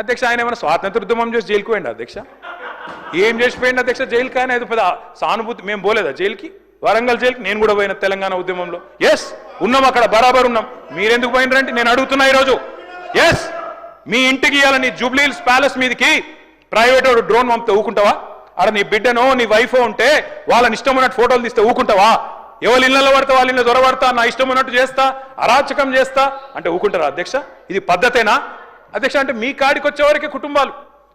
అధ్యక్ష ఆయన ఏమైనా స్వాతంత్ర ఉద్యమం చేసి జైలుకు పోయిండు అధ్యక్ష? ఏం చేసిపోయింది అధ్యక్ష జైలుకి? ఆయన ఇది పెద్ద సానుభూతి మేము పోలేదా జైలుకి? వరంగల్ జైలుకి? నేను కూడా పోయిన తెలంగాణ ఉద్యమంలో. ఎస్ ఉన్నాం అక్కడ బరాబర్ ఉన్నాం. మీరెందుకు పోయినరంటే నేను అడుగుతున్నా ఈరోజు. ఎస్ మీ ఇంటికి ఇవ్వాలని జూబ్లీల్స్ జూబ్లీహిల్స్ ప్యాలెస్ మీదకి ప్రైవేట్ వాడు డ్రోన్ పంపితే ఊకుంటావా? అక్కడ నీ బిడ్డనో నీ వైఫో ఉంటే వాళ్ళని ఇష్టం ఉన్నట్టు ఫోటోలు తీస్తే ఊకుంటావా? ఎవరి ఇళ్ళలో పడితే వాళ్ళ ఇళ్ళ దొరబడతా నా ఇష్టం ఉన్నట్టు చేస్తా అరాచకం చేస్తా అంటే ఊకుంటారా అధ్యక్ష? ఇది పద్ధతేనా? అధ్యక్ష అంటే మీ కాడికి వచ్చేవరకే కుటుంబాలు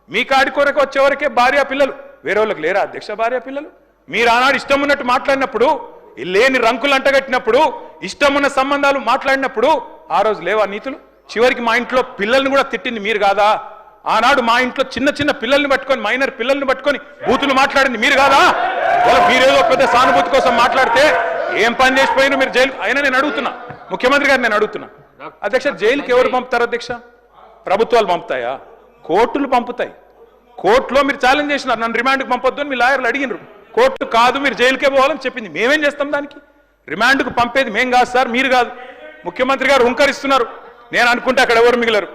మీ కాడి కొరకు వచ్చేవరకే భార్య పిల్లలు. వేరే వాళ్ళకి లేరా అధ్యక్ష భార్య పిల్లలు? మీరు ఆనాడు ఇష్టం ఉన్నట్టు మాట్లాడినప్పుడు లేని రంకులు అంటగట్టినప్పుడు ఇష్టం ఉన్న సంబంధాలు మాట్లాడినప్పుడు ఆ రోజు లేవా నీతులు? చివరికి మా ఇంట్లో పిల్లల్ని కూడా తిట్టింది మీరు కాదా? ఆనాడు మా ఇంట్లో చిన్న చిన్న పిల్లల్ని పట్టుకొని మైనర్ పిల్లల్ని పట్టుకొని బూతులు మాట్లాడింది మీరు కాదా? మీరేదో పెద్ద సానుభూతి కోసం మాట్లాడితే ఏం పని చేసిపోయినా మీరు జైలు అయినా నేను అడుగుతున్నా. ముఖ్యమంత్రి గారు నేను అడుగుతున్నా. అధ్యక్ష జైలుకి ఎవరు పంపుతారు అధ్యక్ష? ప్రభుత్వాలు పంపుతాయా? కోర్టులు పంపుతాయి. కోర్టులో మీరు ఛాలెంజ్ చేసినారు నన్ను రిమాండ్కి పంపొద్దు అని మీ లాయర్లు అడిగినారు. కోర్టు కాదు మీరు జైలుకే పోవాలని చెప్పింది. మేమేం చేస్తాం దానికి? రిమాండ్కు పంపేది మేం కాదు సార్ మీరు కాదు. ముఖ్యమంత్రి గారు హుంకరిస్తున్నారు. నేను అనుకుంటే అక్కడ ఎవరు మిగిలరు?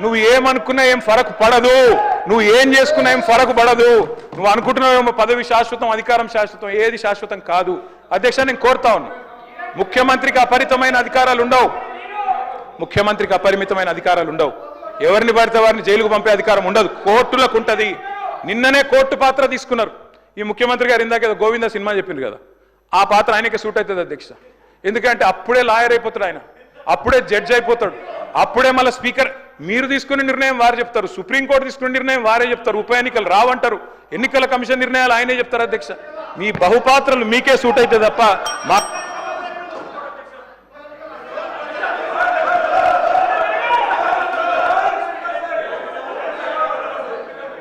నువ్వు ఏమనుకున్నా ఏం ఫరక్ పడదు. నువ్వు ఏం చేసుకున్నా ఏం ఫరకు పడదు. నువ్వు అనుకుంటున్నావేమో పదవి శాశ్వతం అధికారం శాశ్వతం ఏది శాశ్వతం కాదు. అధ్యక్ష నేను కోరుతా ఉన్నా. ముఖ్యమంత్రికి అపరితమైన అధికారాలు ఉండవు. ముఖ్యమంత్రికి అపరిమితమైన అధికారాలు ఉండవు. ఎవరిని పడితే వారిని జైలుకు పంపే అధికారం ఉండదు. కోర్టులకు ఉంటది. నిన్ననే కోర్టు పాత్ర తీసుకున్నారు. ఈ ముఖ్యమంత్రి గారు ఇందాక గోవింద సినిమా చెప్పింది కదా. ఆ పాత్ర ఆయనకే సూట్ అవుతుంది అధ్యక్ష. ఎందుకంటే అప్పుడే లాయర్ అయిపోతాడు ఆయన. అప్పుడే జడ్జ్ అయిపోతాడు. అప్పుడే మళ్ళీ స్పీకర్. మీరు తీసుకునే నిర్ణయం వారు చెప్తారు. సుప్రీంకోర్టు తీసుకునే నిర్ణయం వారే చెప్తారు. ఉప ఎన్నికలు రావంటారు. ఎన్నికల కమిషన్ నిర్ణయాలు ఆయనే చెప్తారు అధ్యక్ష. మీ బహుపాత్రలు మీకే సూట్ అవుతాయి తప్ప మా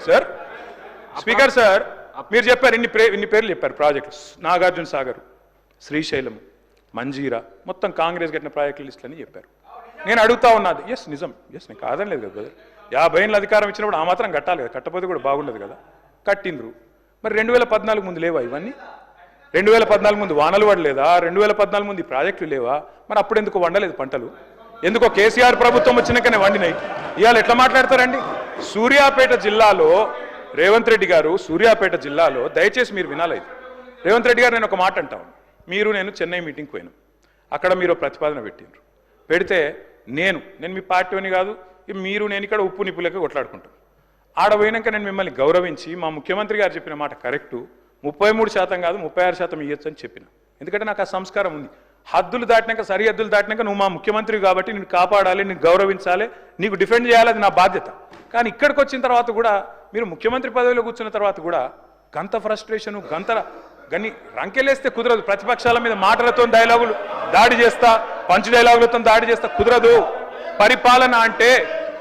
సార్ స్పీకర్ సార్ మీరు చెప్పారు ఇన్ని ప్రే ఇన్ని పేర్లు చెప్పారు ప్రాజెక్ట్స్ నాగార్జున సాగర్ శ్రీశైలం మంజీరా మొత్తం కాంగ్రెస్ కట్టిన ప్రాజెక్టుల లిస్టులు అని చెప్పారు. నేను అడుగుతా ఉన్నది ఎస్ నిజం. ఎస్ నేను కాదని లేదు కదా brother. యాభై ఏళ్ళ అధికారం ఇచ్చినప్పుడు ఆ మాత్రం కట్టాలి కదా. కట్టపోతే కూడా బాగుండదు కదా. కట్టిండ్రు. మరి రెండు వేల పద్నాలుగు ముందు లేవా ఇవన్నీ? రెండు వేల పద్నాలుగు ముందు వానలు పడలేదా? రెండు వేల పద్నాలుగు ముందు ఈ ప్రాజెక్టులు లేవా? మరి అప్పుడు ఎందుకు వండలేదు పంటలు? ఎందుకో కేసీఆర్ ప్రభుత్వం వచ్చినాకనే వండినాయి. ఇవాళ ఎట్లా మాట్లాడతారండి? సూర్యాపేట జిల్లాలో రేవంత్ రెడ్డి గారు సూర్యాపేట జిల్లాలో దయచేసి మీరు వినాలి రేవంత్ రెడ్డి గారు నేను ఒక మాట అంటాను మీరు నేను చెన్నై మీటింగ్కి పోయాను. అక్కడ మీరు ప్రతిపాదన పెట్టిండ్రు. పెడితే నేను నేను మీ పార్టీని కాదు మీరు నేను ఇక్కడ ఉప్పు నిప్పులకి కొట్లాడుకుంటాను ఆడ పోయినాక నేను మిమ్మల్ని గౌరవించి మా ముఖ్యమంత్రి గారు చెప్పిన మాట కరెక్టు. ముప్పై మూడు శాతం కాదు ముప్పై ఆరు శాతం ఇవ్వచ్చు అని చెప్పిన. ఎందుకంటే నాకు ఆ సంస్కారం ఉంది. హద్దులు దాటినాక సరిహద్దులు దాటినాక నువ్వు మా ముఖ్యమంత్రి కాబట్టి నేను కాపాడాలి నేను గౌరవించాలి నీకు డిఫెండ్ చేయాలి అది నా బాధ్యత. కానీ ఇక్కడికి వచ్చిన తర్వాత కూడా మీరు ముఖ్యమంత్రి పదవిలో కూర్చున్న తర్వాత కూడా గంత ఫ్రస్ట్రేషను గంత గని రంకెలేస్తే కుదరదు. ప్రతిపక్షాల మీద మాటలతో డైలాగులు దాడి చేస్తా పంచ్ డైలాగులతో దాడి చేస్తా కుదరదు. పరిపాలన అంటే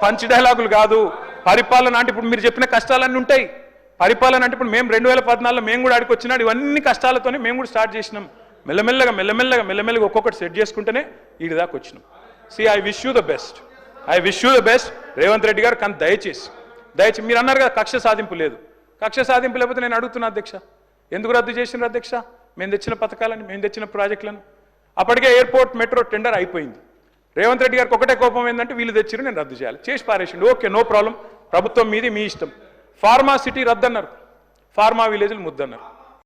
పంచ్ డైలాగులు కాదు. పరిపాలన అంటే ఇప్పుడు మీరు చెప్పిన కష్టాలన్నీ ఉంటాయి. పరిపాలన అంటే ఇప్పుడు మేము రెండు వేల పద్నాలుగులో మేము కూడా ఆడికి వచ్చినాడు. ఇవన్నీ కష్టాలతోనే మేము కూడా స్టార్ట్ చేసినాం. మెల్లమెల్లగా మెల్లమెల్లగా మెల్లమెల్లగా ఒక్కొక్కటి సెట్ చేసుకుంటేనే వీడి దాకా వచ్చినాం. See I wish you the best I wish you the best Revanth Reddy garu కానీ దయచేసి దయచేసి మీరు అన్నారు కదా కక్ష సాధింపు లేదు. కక్ష సాధింపు లేకపోతే నేను అడుగుతున్నా అధ్యక్ష. ఎందుకు రద్దు చేసిన అధ్యక్ష? మేము తెచ్చిన పథకాలను మేము తెచ్చిన ప్రాజెక్టులను. అప్పటికే ఎయిర్పోర్ట్ మెట్రో టెండర్ అయిపోయింది. రేవంత్ రెడ్డి గారికి ఒకటే కోపం ఏంటంటే వీళ్ళు తెచ్చిరు నేను రద్దు చేయాలి. చేసి పారేసిండు. Okay no problem. ప్రభుత్వం మీది మీ ఇష్టం. ఫార్మా సిటీ రద్దన్నారు. ఫార్మా విలేజ్లు ముద్దన్నారు.